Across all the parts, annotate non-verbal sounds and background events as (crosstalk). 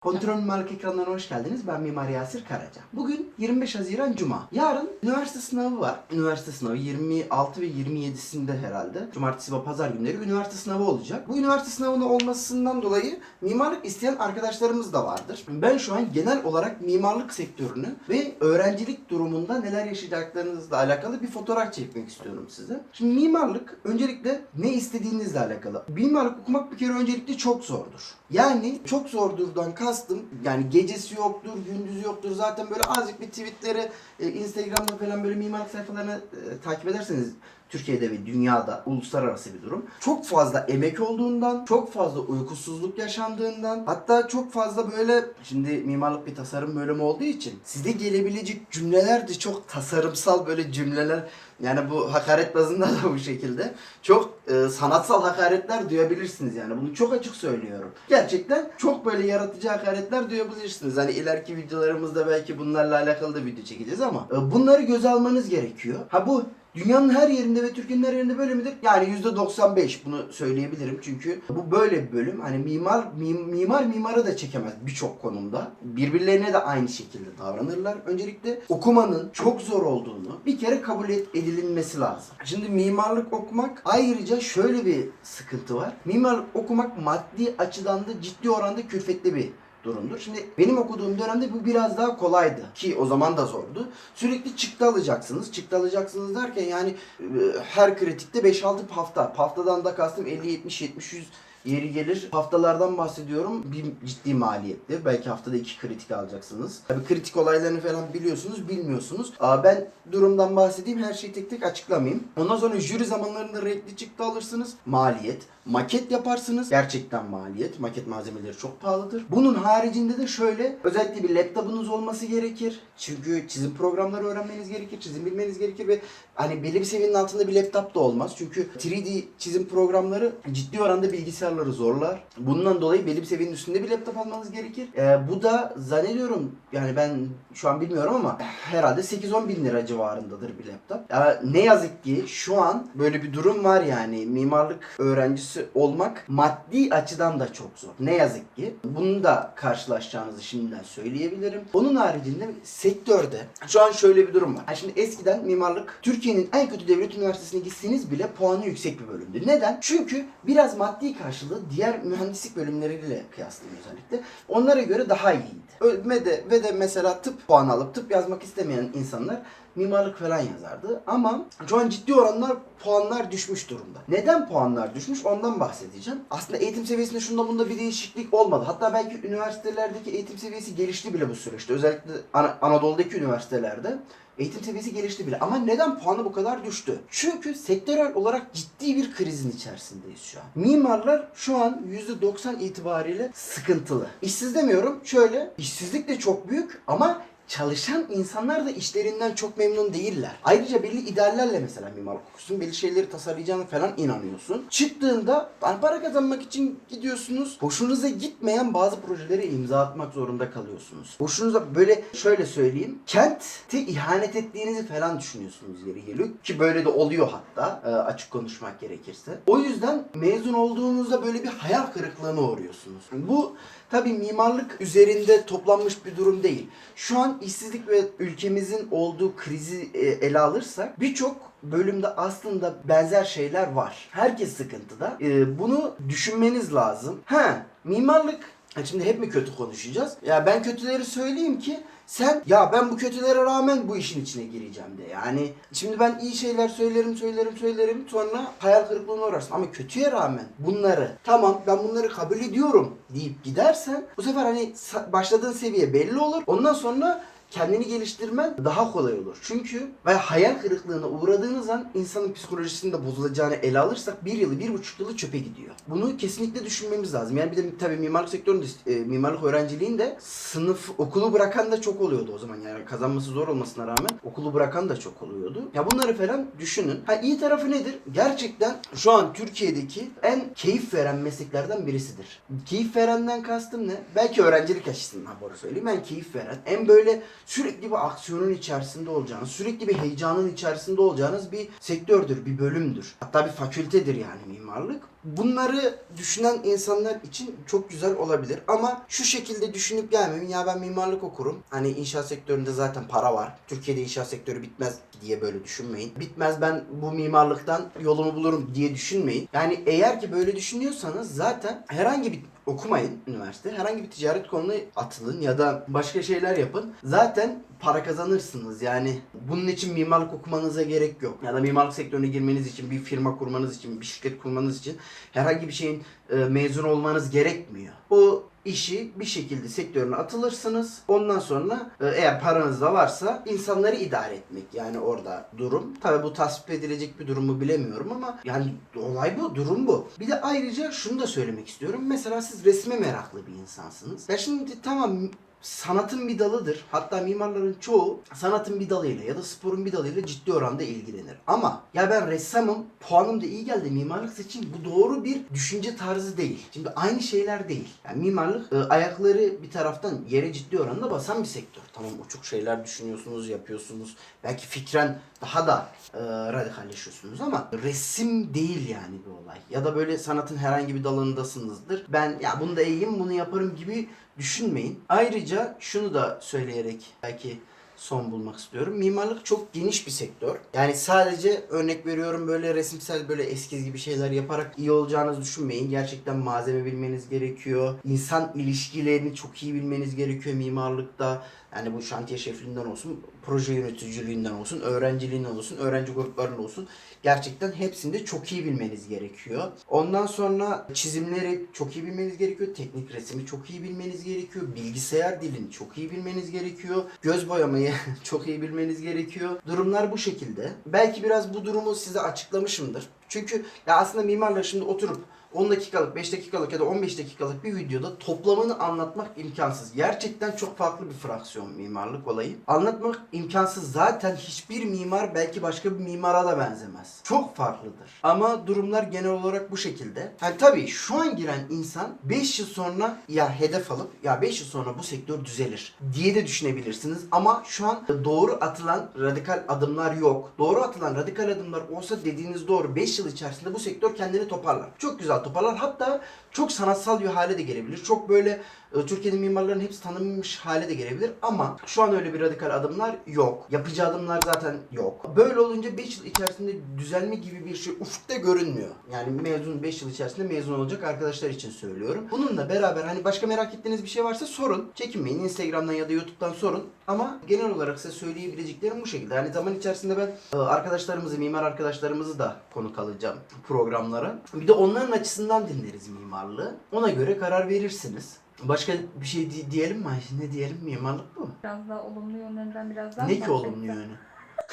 Kontrol Mimarlık ekranlarına hoş geldiniz. Ben Mimar Yasir Karaca. Bugün 25 Haziran Cuma. Yarın üniversite sınavı var. Üniversite sınavı 26 ve 27'sinde herhalde. Cumartesi ve pazar günleri üniversite sınavı olacak. Bu üniversite sınavının olmasından dolayı mimarlık isteyen arkadaşlarımız da vardır. Ben şu an genel olarak mimarlık sektörünü ve öğrencilik durumunda neler yaşayacaklarınızla alakalı bir fotoğraf çekmek istiyorum size. Şimdi mimarlık öncelikle ne istediğinizle alakalı. Mimarlık okumak bir kere öncelikle çok zordur. Yani çok zordurdan kastım yani gecesi yoktur, gündüzü yoktur. Zaten böyle azıcık bir tweetleri e, Instagram'da falan böyle mimarlık sayfalarını e, takip ederseniz Türkiye'de ve dünyada uluslararası bir durum. Çok fazla emek olduğundan, çok fazla uykusuzluk yaşandığından, hatta çok fazla böyle şimdi mimarlık bir tasarım bölümü olduğu için size gelebilecek cümleler de çok tasarımsal böyle cümleler yani bu hakaret bazında da bu şekilde çok e, sanatsal hakaretler duyabilirsiniz yani bunu çok açık söylüyorum. Gerçekten çok böyle yaratıcı hakaretler duyabilirsiniz. Hani ileriki videolarımızda belki bunlarla alakalı da video çekeceğiz ama e, bunları göze almanız gerekiyor. Ha bu Dünyanın her yerinde ve Türkiye'nin her yerinde böyle midir? Yani %95 bunu söyleyebilirim çünkü bu böyle bir bölüm. Hani mimar mim- mimar mimarı da çekemez birçok konumda. Birbirlerine de aynı şekilde davranırlar. Öncelikle okumanın çok zor olduğunu bir kere kabul edilinmesi lazım. Şimdi mimarlık okumak ayrıca şöyle bir sıkıntı var. Mimarlık okumak maddi açıdan da ciddi oranda külfetli bir durumdur. Şimdi benim okuduğum dönemde bu biraz daha kolaydı ki o zaman da zordu. Sürekli çıktı alacaksınız. Çıktı alacaksınız derken yani e, her kritikte 5-6 hafta. Haftadan da kastım 50 70 70 100 yeri gelir. Haftalardan bahsediyorum. Bir ciddi maliyetli. Belki haftada iki kritik alacaksınız. Tabii kritik olaylarını falan biliyorsunuz, bilmiyorsunuz. Aa, ben durumdan bahsedeyim. Her şeyi tek tek açıklamayayım. Ondan sonra jüri zamanlarında renkli çıktı alırsınız. Maliyet. Maket yaparsınız. Gerçekten maliyet. Maket malzemeleri çok pahalıdır. Bunun haricinde de şöyle özellikle bir laptopunuz olması gerekir. Çünkü çizim programları öğrenmeniz gerekir. Çizim bilmeniz gerekir ve hani belli bir seviyenin altında bir laptop da olmaz. Çünkü 3D çizim programları ciddi oranda bilgisayarları zorlar. Bundan dolayı belli bir seviyenin üstünde bir laptop almanız gerekir. Ee, bu da zannediyorum yani ben şu an bilmiyorum ama herhalde 8-10 bin lira civarındadır bir laptop. Ya ne yazık ki şu an böyle bir durum var yani mimarlık öğrencisi olmak maddi açıdan da çok zor. Ne yazık ki. Bunu da karşılaşacağınızı şimdiden söyleyebilirim. Onun haricinde sektörde şu an şöyle bir durum var. Ha şimdi eskiden mimarlık Türkiye'nin en kötü devlet üniversitesine gitseniz bile puanı yüksek bir bölümdü. Neden? Çünkü biraz maddi karşılığı diğer mühendislik bölümleriyle kıyaslayayım özellikle. Onlara göre daha iyiydi. Ve de, ve de mesela tıp puan alıp tıp yazmak istemeyen insanlar mimarlık falan yazardı. Ama şu an ciddi oranlar puanlar düşmüş durumda. Neden puanlar düşmüş ondan bahsedeceğim. Aslında eğitim seviyesinde şunda bunda bir değişiklik olmadı. Hatta belki üniversitelerdeki eğitim seviyesi gelişti bile bu süreçte. Özellikle Ana- Anadolu'daki üniversitelerde eğitim seviyesi gelişti bile. Ama neden puanı bu kadar düştü? Çünkü sektörel olarak ciddi bir krizin içerisindeyiz şu an. Mimarlar şu an %90 itibariyle sıkıntılı. İşsiz demiyorum. Şöyle, işsizlik de çok büyük ama çalışan insanlar da işlerinden çok memnun değiller. Ayrıca belli ideallerle mesela mimarlık okuyorsun, belli şeyleri tasarlayacağına falan inanıyorsun. Çıktığında para kazanmak için gidiyorsunuz. Hoşunuza gitmeyen bazı projelere imza atmak zorunda kalıyorsunuz. Hoşunuza böyle şöyle söyleyeyim. Kente ihanet ettiğinizi falan düşünüyorsunuz yeri geliyor. Ki böyle de oluyor hatta e, açık konuşmak gerekirse. O yüzden mezun olduğunuzda böyle bir hayal kırıklığına uğruyorsunuz. Bu tabii mimarlık üzerinde toplanmış bir durum değil. Şu an işsizlik ve ülkemizin olduğu krizi e, ele alırsak birçok bölümde aslında benzer şeyler var. Herkes sıkıntıda. E, bunu düşünmeniz lazım. Ha, mimarlık Şimdi hep mi kötü konuşacağız? Ya ben kötüleri söyleyeyim ki sen ya ben bu kötülere rağmen bu işin içine gireceğim de. Yani şimdi ben iyi şeyler söylerim söylerim söylerim sonra hayal kırıklığına uğrarsın. Ama kötüye rağmen bunları tamam ben bunları kabul ediyorum deyip gidersen bu sefer hani başladığın seviye belli olur. Ondan sonra kendini geliştirmen daha kolay olur. Çünkü ve hayal kırıklığına uğradığınız an insanın psikolojisinin de bozulacağını ele alırsak bir yılı, bir buçuk yılı çöpe gidiyor. Bunu kesinlikle düşünmemiz lazım. Yani bir de tabii mimarlık sektöründe, e, mimarlık öğrenciliğinde sınıf, okulu bırakan da çok oluyordu o zaman. Yani kazanması zor olmasına rağmen okulu bırakan da çok oluyordu. Ya bunları falan düşünün. Ha iyi tarafı nedir? Gerçekten şu an Türkiye'deki en keyif veren mesleklerden birisidir. Keyif verenden kastım ne? Belki öğrencilik açısından doğru söyleyeyim. En keyif veren, en böyle sürekli bir aksiyonun içerisinde olacağınız, sürekli bir heyecanın içerisinde olacağınız bir sektördür, bir bölümdür. Hatta bir fakültedir yani mimarlık. Bunları düşünen insanlar için çok güzel olabilir. Ama şu şekilde düşünüp gelmeyin. Ya ben mimarlık okurum. Hani inşaat sektöründe zaten para var. Türkiye'de inşaat sektörü bitmez diye böyle düşünmeyin. Bitmez ben bu mimarlıktan yolumu bulurum diye düşünmeyin. Yani eğer ki böyle düşünüyorsanız zaten herhangi bir okumayın üniversite. Herhangi bir ticaret konuna atılın ya da başka şeyler yapın. Zaten para kazanırsınız. Yani bunun için mimarlık okumanıza gerek yok. Ya da mimarlık sektörüne girmeniz için, bir firma kurmanız için, bir şirket kurmanız için herhangi bir şeyin e, mezun olmanız gerekmiyor. O işi bir şekilde sektörüne atılırsınız. Ondan sonra e, eğer paranız da varsa insanları idare etmek yani orada durum. Tabi bu tasvip edilecek bir durum mu bilemiyorum ama yani olay bu, durum bu. Bir de ayrıca şunu da söylemek istiyorum. Mesela siz resme meraklı bir insansınız. Ya şimdi tamam sanatın bir dalıdır. Hatta mimarların çoğu sanatın bir dalıyla ya da sporun bir dalıyla ciddi oranda ilgilenir. Ama ya ben ressamım, puanım da iyi geldi mimarlık seçeyim. Bu doğru bir düşünce tarzı değil. Şimdi aynı şeyler değil. Yani mimarlık e, ayakları bir taraftan yere ciddi oranda basan bir sektör. Tamam uçuk şeyler düşünüyorsunuz, yapıyorsunuz. Belki fikren daha da e, radikalleşiyorsunuz ama resim değil yani bir olay. Ya da böyle sanatın herhangi bir dalındasınızdır. Ben ya bunu da iyiyim, bunu yaparım gibi düşünmeyin. Ayrıca şunu da söyleyerek belki son bulmak istiyorum. Mimarlık çok geniş bir sektör. Yani sadece örnek veriyorum böyle resimsel böyle eskiz gibi şeyler yaparak iyi olacağınızı düşünmeyin. Gerçekten malzeme bilmeniz gerekiyor. İnsan ilişkilerini çok iyi bilmeniz gerekiyor mimarlıkta. Yani bu şantiye şefliğinden olsun, proje yöneticiliğinden olsun, öğrenciliğinden olsun, öğrenci gruplarının olsun. Gerçekten hepsinde çok iyi bilmeniz gerekiyor. Ondan sonra çizimleri çok iyi bilmeniz gerekiyor. Teknik resmi çok iyi bilmeniz gerekiyor. Bilgisayar dilini çok iyi bilmeniz gerekiyor. Göz boyamayı (laughs) çok iyi bilmeniz gerekiyor. Durumlar bu şekilde. Belki biraz bu durumu size açıklamışımdır. Çünkü ya aslında mimarlar şimdi oturup 10 dakikalık, 5 dakikalık ya da 15 dakikalık bir videoda toplamını anlatmak imkansız. Gerçekten çok farklı bir fraksiyon mimarlık olayı. Anlatmak imkansız. Zaten hiçbir mimar belki başka bir mimara da benzemez. Çok farklıdır. Ama durumlar genel olarak bu şekilde. Yani tabii şu an giren insan 5 yıl sonra ya hedef alıp ya 5 yıl sonra bu sektör düzelir diye de düşünebilirsiniz. Ama şu an doğru atılan radikal adımlar yok. Doğru atılan radikal adımlar olsa dediğiniz doğru 5 yıl içerisinde bu sektör kendini toparlar. Çok güzel toparlar. Hatta çok sanatsal bir hale de gelebilir. Çok böyle e, Türkiye'nin mimarların hepsi tanınmış hale de gelebilir ama şu an öyle bir radikal adımlar yok. Yapacağı adımlar zaten yok. Böyle olunca 5 yıl içerisinde düzelme gibi bir şey ufukta görünmüyor. Yani mezun 5 yıl içerisinde mezun olacak arkadaşlar için söylüyorum. Bununla beraber hani başka merak ettiğiniz bir şey varsa sorun. Çekinmeyin. Instagram'dan ya da YouTube'dan sorun. Ama genel olarak size söyleyebileceklerim bu şekilde. Yani zaman içerisinde ben e, arkadaşlarımızı, mimar arkadaşlarımızı da konuk alacağım programlara. Bir de onların açısından dinleriz mimarlığı. Ona göre karar verirsiniz. Başka bir şey di- diyelim mi? Ne diyelim? Mimarlık bu. Biraz daha olumlu yönlerinden biraz daha Ne mı ki olumlu yönü?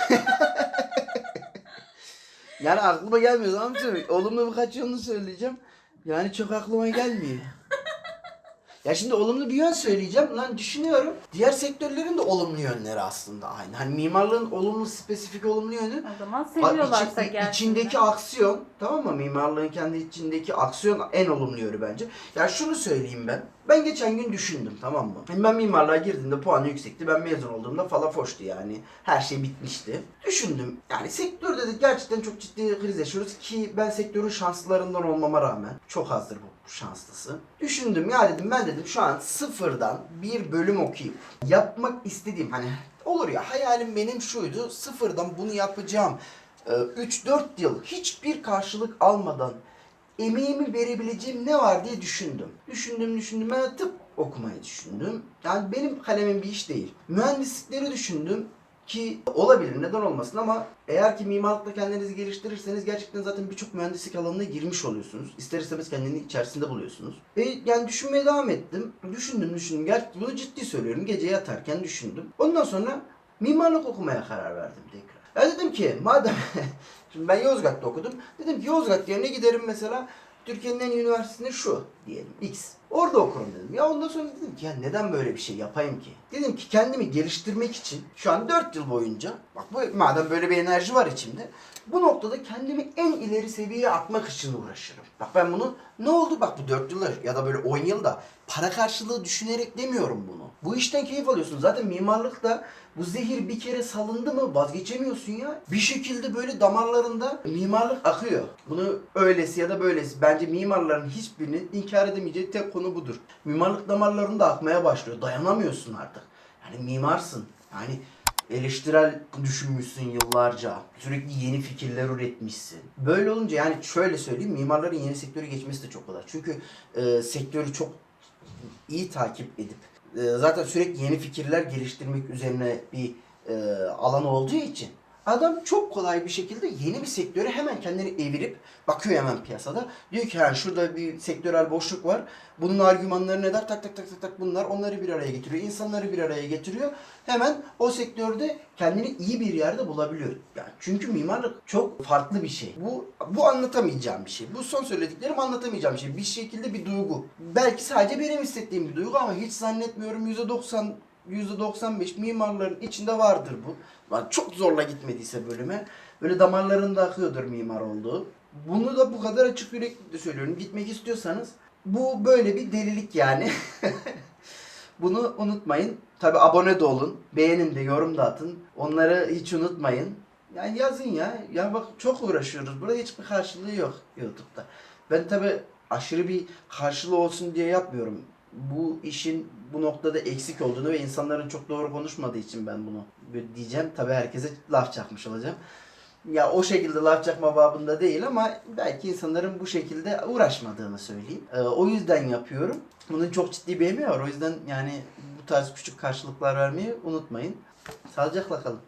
(laughs) yani aklıma gelmiyor ama söyle- olumlu birkaç yönünü söyleyeceğim. Yani çok aklıma gelmiyor. Ya şimdi olumlu bir yön söyleyeceğim. Lan düşünüyorum. Diğer sektörlerin de olumlu yönleri aslında aynı. Hani mimarlığın olumlu, spesifik olumlu yönü O zaman seviyorlarsa içi- gelsinler. içindeki aksiyon tamam mı? Mimarlığın kendi içindeki aksiyon en olumlu yönü bence. Ya şunu söyleyeyim ben. Ben geçen gün düşündüm tamam mı? Hani Ben mimarlığa girdiğimde puanı yüksekti. Ben mezun olduğumda falafoştu yani. Her şey bitmişti. Düşündüm. Yani sektörde de gerçekten çok ciddi kriz yaşıyoruz ki ben sektörün şanslılarından olmama rağmen çok azdır bu şanslısı. Düşündüm ya dedim ben dedim şu an sıfırdan bir bölüm okuyup yapmak istediğim hani olur ya hayalim benim şuydu sıfırdan bunu yapacağım. Ee, 3-4 yıl hiçbir karşılık almadan emeğimi verebileceğim ne var diye düşündüm. Düşündüm düşündüm ben tıp okumayı düşündüm. Yani benim kalemim bir iş değil. Mühendislikleri düşündüm ki olabilir neden olmasın ama eğer ki mimarlıkta kendinizi geliştirirseniz gerçekten zaten birçok mühendislik alanına girmiş oluyorsunuz. İster istemez kendini içerisinde buluyorsunuz. Ve yani düşünmeye devam ettim. Düşündüm düşündüm. Gerçekten bunu ciddi söylüyorum. Gece yatarken düşündüm. Ondan sonra mimarlık okumaya karar verdim tekrar. Ya dedim ki madem (laughs) şimdi ben Yozgat'ta okudum. Dedim ki Yozgat yerine giderim mesela Türkiye'nin en iyi üniversitesinde şu diyelim X. Orada okurum dedim. Ya ondan sonra dedim ki ya neden böyle bir şey yapayım ki? Dedim ki kendimi geliştirmek için şu an 4 yıl boyunca bak bu madem böyle bir enerji var içimde bu noktada kendimi en ileri seviyeye atmak için uğraşırım. Bak ben bunu ne oldu bak bu 4 yılda ya da böyle 10 yılda para karşılığı düşünerek demiyorum bunu. Bu işten keyif alıyorsun. Zaten mimarlıkta bu zehir bir kere salındı mı vazgeçemiyorsun ya. Bir şekilde böyle damarlarında mimarlık akıyor. Bunu öylesi ya da böylesi. Bence mimarların hiçbirinin inkar edemeyeceği tek konu budur. Mimarlık damarlarında akmaya başlıyor. Dayanamıyorsun artık. Yani mimarsın. Yani eleştirel düşünmüşsün yıllarca. Sürekli yeni fikirler üretmişsin. Böyle olunca yani şöyle söyleyeyim mimarların yeni sektöre geçmesi de çok kolay. Çünkü e, sektörü çok iyi takip edip e, zaten sürekli yeni fikirler geliştirmek üzerine bir e, alan olduğu için adam çok kolay bir şekilde yeni bir sektöre hemen kendini evirip bakıyor hemen piyasada. Diyor ki ha şurada bir sektörel boşluk var. Bunun argümanları ne der? Tak tak tak tak tak bunlar onları bir araya getiriyor. insanları bir araya getiriyor. Hemen o sektörde kendini iyi bir yerde bulabiliyor. Yani çünkü mimarlık çok farklı bir şey. Bu bu anlatamayacağım bir şey. Bu son söylediklerim anlatamayacağım bir şey. Bir şekilde bir duygu. Belki sadece benim hissettiğim bir duygu ama hiç zannetmiyorum %90 %95 mimarların içinde vardır bu. Lan çok zorla gitmediyse bölüme böyle damarlarında akıyordur mimar olduğu. Bunu da bu kadar açık yürekli söylüyorum. Gitmek istiyorsanız bu böyle bir delilik yani. (laughs) Bunu unutmayın. Tabi abone de olun. Beğenin de yorum da atın. Onları hiç unutmayın. Yani yazın ya. Ya bak çok uğraşıyoruz. Burada hiçbir karşılığı yok YouTube'da. Ben tabi aşırı bir karşılığı olsun diye yapmıyorum. Bu işin bu noktada eksik olduğunu ve insanların çok doğru konuşmadığı için ben bunu diyeceğim. Tabi herkese laf çakmış olacağım. Ya o şekilde laf çakma babında değil ama belki insanların bu şekilde uğraşmadığını söyleyeyim. Ee, o yüzden yapıyorum. Bunun çok ciddi bir emeği var. O yüzden yani bu tarz küçük karşılıklar vermeyi unutmayın. Sağlıcakla kalın.